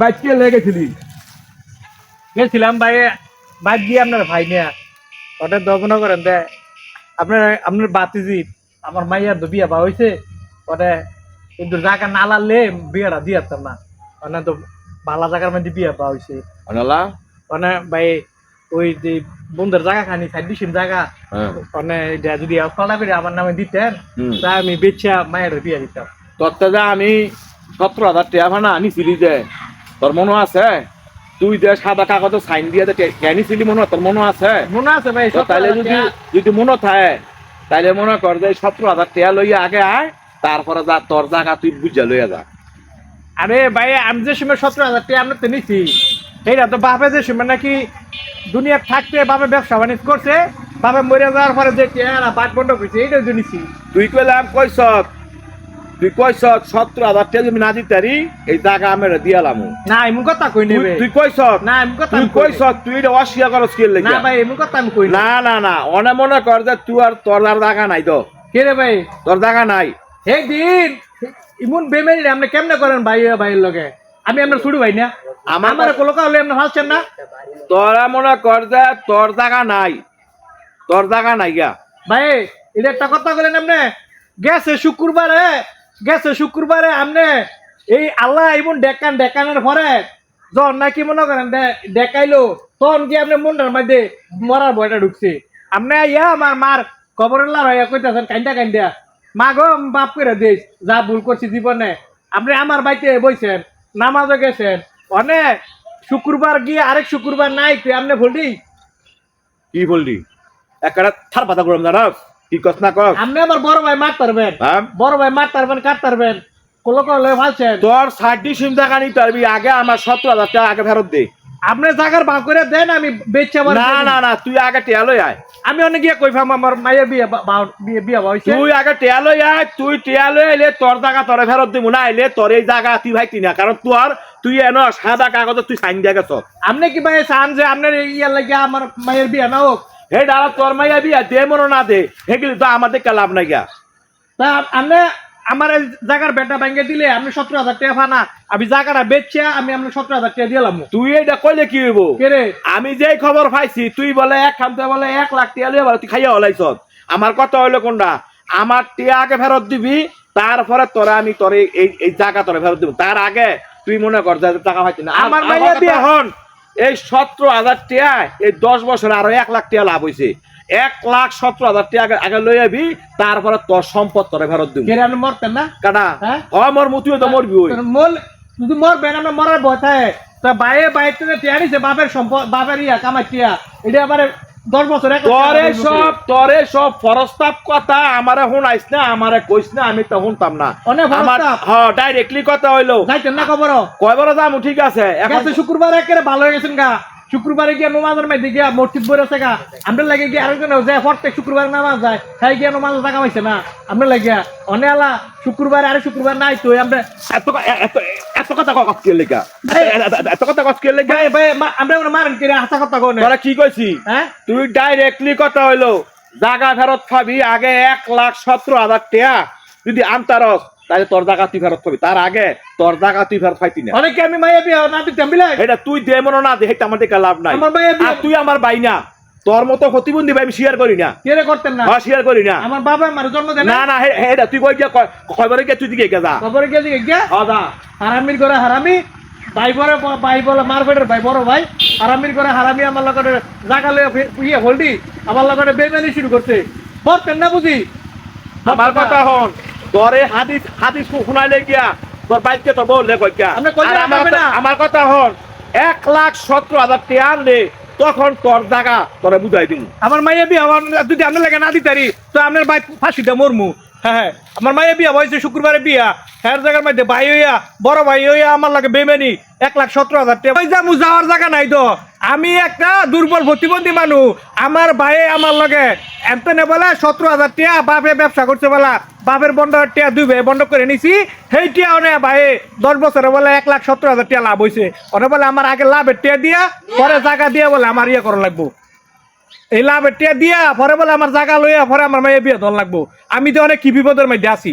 Bike কে লেগেছিলি গেছিলাম ভাই bike দিয়ে আপনার ভাই নিয়া। ওটা দমন করেন দে। আপনার আপনার বাতিজি আমার মাইয়ার তো বিয়া বা হয়েছে ওটা কিন্তু জায়গা না লালে বিয়াটা দিয়াতাম না। মানে তো ভালো জায়গার মধ্যে বিয়া বা হয়েছে মানে ভাই ওই যে বন্ধুর জায়গা খানি সাইড ডিসিম জায়গা হ্যাঁ। মানে এটা যদি ফলা করে আমার নামে দিতেন তা আমি বেচা মায়ের বিয়া দিতাম। যা আমি সতেরো হাজার টাকা ভানা আনিছিলি যে তোর মনে আছে? তুই যে সাদা কাগজে সাইন দিয়ে যে আনিছিলি মনে তোর মনে আছে? মনে আছে ভাই তো তাইলে যদি যদি মনে থাকে তাইলে মনে কর যে সতেরো হাজার টাকা লইয়া আগে আয় তারপরে যা তোর জায়গা তুই বুঝা লইয়া যা। আরে ভাই আমি যে সময় সতেরো হাজার টাকা আমরা তো নিছি এইটা তো বাপে যে সময় নাকি দুনিয়া থাকতে বাপে ব্যবসা বাণিজ্য করছে বাপে মরে যাওয়ার পরে যে টেহারা বাট বন্ধ করছে এইটাও তো নিছি। তুই কইলাম কইস তুই কইস সতেরো হাজার টাকা যদি না দিতারি এই জায়গা আমি দিয়ালাম না এমন কথা কই নেবে? তুই কইস না এমন কথা তুই আমি কই কইস তুই এটা অস্বীকার করস কি নাই। লেগে না ভাই এমন কথা আমি কই না না না অনে মনে কর যে তুই আর তোর আর জায়গা নাই তো। কে রে ভাই? তোর জায়গা নাই। ইমন আপনি কেমনে করেন ভাই ভাইয়ের লগে? আমি আপনার ছুড়ু ভাই না? আমার আমার কোলকা হলে আপনি ভালছেন না? তোরা মনে কর যে তোর জায়গা নাই। তোর জায়গা নাই গা ভাই এটা একটা কথা বলেন আপনি। গেছে শুক্রবারে গেছে শুক্রবারে আপনি এই আল্লাহ এমন ডেকান, ডেকানের পরে যখন নাকি মনে করেন দেখাইলো তখন কি আপনি মনটার মধ্যে মরার ভয়টা ঢুকছে। আপনি ইয়া আমার মার কবরের লড়াইয়া কইতাছেন, কাইন্দা কাইন্দা মা গো বাপ করে দিস, যা ভুল করছি জীবনে। আপনি আমার বাড়িতে বইছেন, নামাজও গেছেন। অনেক শুক্রবার গিয়ে আরেক শুক্রবার নাই, তুই আপনি ভুলটি কি বললি একটা থার পাতা করলাম জানাস কি কস না কস? আপনি আমার বড় ভাই মার পারবেন হ্যাঁ? বড় ভাই মার পারবেন কাট পারবেন কোলো করলে ভালছেন। তোর ষাটটি সিম জায়গা নিতে পারবি আগে আমার সতেরো হাজার টাকা আগে ফেরত দে। আপনি জাগার ভাগ করে দেন আমি বেচে না না না তুই আগে টেয়ালই আয়। আমি অনেক গিয়ে কইফাম আমার মায়ের বিয়ে বিয়ে বিয়ে হয়েছে তুই আগে টেয়ালই আয় তুই টেয়ালই আইলে তোর জায়গা তোরে ফেরত দিব না আইলে তোর এই জায়গা তুই ভাই কিনা কারণ তোর তুই এন সাদা কাগজে তুই সাইন দিয়ে গেছ। আপনি কি ভাই চান যে আপনার ইয়ার লাগে আমার মায়ের বিয়ে না হোক? হে দাঁড়া তোর মাইয়া বিয়া দে মনো না দে। হেগুলি তো লাভ নাই গা। তা আপনি আমার এই জায়গার বেটা ব্যাংকে দিলে আপনি সতেরো হাজার টাকা ফানা। আমি জায়গাটা বেচছে আমি আপনার সতেরো হাজার টাকা দিলাম তুই এইটা কইলে কি হইব? আমি যেই খবর পাইছি তুই বলে এক খামতে বলে এক লাখ টিয়া লিয়ে তুই খাইয়া হলাইছ আমার কথা হইল কোনটা আমার টিয়া আগে ফেরত দিবি তারপরে তোরা আমি তোর এই- জায়গা তোরে ফেরত দিব। তার আগে তুই মনে কর যে টাকা পাইছি না। আমার মাইয়া বিয়া- হন। এই সতেরো হাজার টিয়া এই দশ বছর আরও এক লাখ টিয়া লাভ হয়েছে এক লাখ সতেরো হাজার টিয়া আগে- লই আবি তারপরে তোর সম্পদ তোরে ফেরত দিব। কে রে আপনি মরতেন না? কাটা হ্যাঁ? হয় মোর মুতুও তো মরবি ওই। তোর মল যদি মরবেন আমরা মরার ভয় থাকে। তা বাইরে বাইরে টিয়া নিছে বাপের সম্পদ বাপের ইয়া কামাই টিয়া। এটা আবার দশ বছর তরে। সব তরে সব ফরস্তাব কথা আমারে শুনাইস না আমারে কইস না আমি তো শুনতাম না। আমার হ্যাঁ ডাইরেক্টলি কথা হইল। যাইতেন না খবর কয়বার যাম ঠিক আছে। এখন শুক্রবার একেবারে ভালো হয়ে গেছেন গা। শুক্রবারে গিয়ে নমাজের মধ্যে গিয়া মসজিদ বই আছে গা। আমরা লাগে গিয়ে আরেকজন যায় প্রত্যেক শুক্রবার নামাজ যায় তাই গিয়ে নমাজ টাকা পাইছে না। আমরা লাগিয়া অনে আলা শুক্রবার আরে শুক্রবার নাই তো আমরা এত এত এত কথা কস কে লেগা। এত কথা কস কে লেগা? ভাই ভাই আমরা ওরা মারেন কিরে হাসা কথা কোনে তোরা কি কইছি? হ্যাঁ? তুই ডাইরেক্টলি কথা হইল জাগা ফেরত পাবি আগে এক লাখ সতেরো হাজার টাকা যদি আনতারস তাহলে তোর জায়গা তুই ফেরত পাবি। তার আগে তোর জায়গা তুই ফেরত পাইতি না। অনেকে আমি মাইয়া বিয়া না দিতাম বিলাই? এটা তুই দে মনে না দে আমার লাভ নাই। আমার মাইয়া তুই আমার ভাই না। তোর মতো প্রতিবন্ধী ভাই আমি শেয়ার করি না। কেরে করতেন না? হ্যাঁ শেয়ার করি না। আমার বাবা আমার জন্ম দেন না না হে- তুই কই গিয়া কয়? কয়বারে গিয়া তুই দিকে গিয়া যা। খবরে গিয়ে দিকে গিয়া? হ্যাঁ যা। হারামির করে হারামি ভাই বলে ভাই বলে মারপেটের ভাই বড় ভাই। হারামির করে হারামি আমার লগতে জাগা লয়ে ইয়ে হলদি আমার লগতে বেমানি শুরু করছে। বলতেন না বুঝি? আমার কথা হন তোরে হাদিস হাদিস শুনাইলে গিয়া তোর বাইককে তো বললে কই গিয়া। আমার কথা হন এক লাখ সতেরো হাজার টাকা আনলে তখন তোর জায়গা তোরা বুঝাই দিন আমার মাইয়া বি আমার যদি আপনার লাগে না দিতারি তো আপনার ভাই ফাঁসিটা মরমু। হ্যাঁ হ্যাঁ। আমার মাইয়া বিয়া হয়েছে শুক্রবারে বিয়া। হ্যার জায়গার মধ্যে ভাই হইয়া, বড় ভাই হইয়া আমার লাগে বেমানি। এক লাখ সতেরো হাজার টাকা। যামু যাওয়ার জায়গা নাই তো। আমি একটা দুর্বল প্রতিবন্ধী মানুষ আমার ভাই আমার লগে এমতনে বলে, সতেরো হাজার টাকা বাপে ব্যবসা করছে বলা। বাপের বন্ধ টিয়া দুই ভাই বন্ধ করে নিছি। সেই টিয়া অনে ভাই। দশ বছরে বলে এক লাখ সত্তর হাজার টাকা লাভ হয়েছে ওনে বলে আমার আগে লাভের টিয়া দিয়া, পরে জায়গা দিয়া বলে আমার ইয়ে করা লাগবো। এই লাভের দিয়া, পরে বলে আমার জায়গা লইয়া, পরে আমার মাইয়া বিয়ে ধর লাগবো। আমি তো অনেক কি বিপদের মধ্যে আছি